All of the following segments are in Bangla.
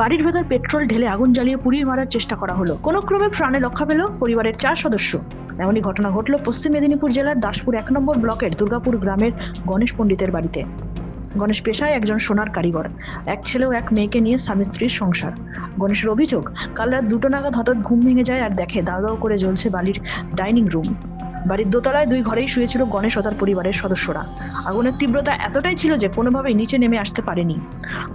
বাড়ির ভেতর পেট্রোল ঢেলে আগুন জ্বালিয়ে পুড়িয়ে মারার চেষ্টা করা হলো। কোনো ক্রমে প্রাণে রক্ষা পেল পরিবারের চার সদস্য। এমনই ঘটনা ঘটল পশ্চিম মেদিনীপুর জেলার দাসপুর এক নম্বর ব্লকের দুর্গাপুর গ্রামের গণেশ পণ্ডিতের বাড়িতে। গণেশ পেশায় একজন সোনার কারিগর, এক ছেলে ও এক মেয়েকে নিয়ে স্বামী স্ত্রীর সংসার। গণেশের অভিযোগ, কাল রাত দুটো নাগাদ হঠাৎ ঘুম ভেঙে যায় আর দেখে দাও দাও করে জ্বলছে বালির ডাইনিং রুম। বাড়ির দোতলায় দুই ঘরেই শুয়েছিল গণেশ ও তার পরিবারের সদস্যরা। আগুনের তীব্রতা এতটাই ছিল যে কোনোভাবেই নিচে নেমে আসতে পারেনি।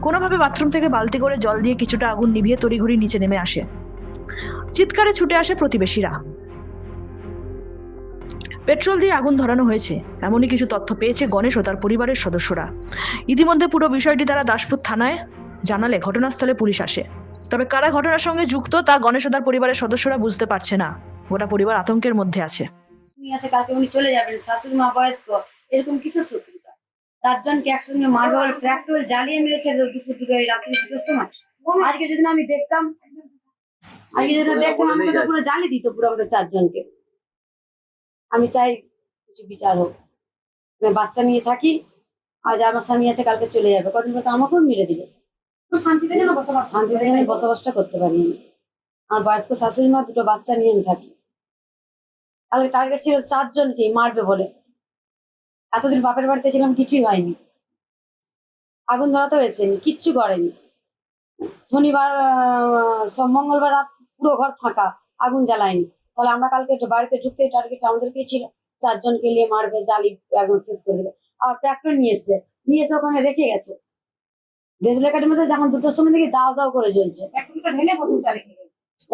কোনোভাবে বাথরুম থেকে বালতি করে জল দিয়ে কিছুটা আগুন নিভিয়ে তড়িঘড়ি নিচে নেমে আসে। চিৎকারে ছুটে আসে প্রতিবেশীরা। পেট্রোল দিয়ে আগুন ধরানো হয়েছে, এমনই কিছু তথ্য পেয়েছে গণেশ ও তার পরিবারের সদস্যরা। ইতিমধ্যে পুরো বিষয়টি তারা দাসপুর থানায় জানালে, ঘটনাস্থলে পুলিশ আসে। তবে কারা ঘটনার সঙ্গে যুক্ত তা গণেশ ও তার পরিবারের সদস্যরা বুঝতে পারছে না। গোটা পরিবার আতঙ্কের মধ্যে আছে। উনি আছে কালকে উনি চলে যাবেন শাশুড়ি মা বয়স্ক এরকম কিসের শত্রুতা? চারজনকে একসঙ্গে মারবে বলে ট্র্যাক্টর জ্বালিয়ে মেরেছে দুপুর দুটো রাত্রি দুটোর সময়। আজকে যদি আমি দেখতাম আজকে যদি দেখতাম আমাকে তো পুরো জ্বালিয়ে দিত পুরো আমাদের চারজনকে। আমি চাই কিছু বিচার হোক। আমি বাচ্চা নিয়ে থাকি আজ আমার স্বামী আছে কালকে চলে যাবে। কদিন পর তো আমাকেও মেরে দিবে। শান্তিতে যেন বসবাসটা করতে পারি? আমি আমার বয়স্ক শাশুড়ি মা দুটো বাচ্চা নিয়ে আমি থাকি। কালকে টার্গেট ছিল চারজনকে মারবে বলে। এতদিন বাপের বাড়িতে ছিলাম কিছুই হয়নি। আগুন ধরাতে হয়েছে কিচ্ছু করেনি। শনিবার মঙ্গলবার রাত পুরো ঘর ফাঁকা আগুন জ্বালায়নি। তাহলে আমরা কালকে একটু বাড়িতে ঢুকতে টার্গেট আমাদেরকে ছিল। চারজনকে নিয়ে মারবে জ্বালি একদম শেষ করে দেবে। আর ট্র্যাক্টর নিয়ে এসছে নিয়ে এসে ওখানে রেখে গেছে। দেশলে কাটিমেছে যখন দুটোর সময় থেকে দাও দাও করে জ্বলছে।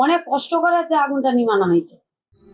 অনেক কষ্ট করে আগুনটা নিমানো হয়েছে।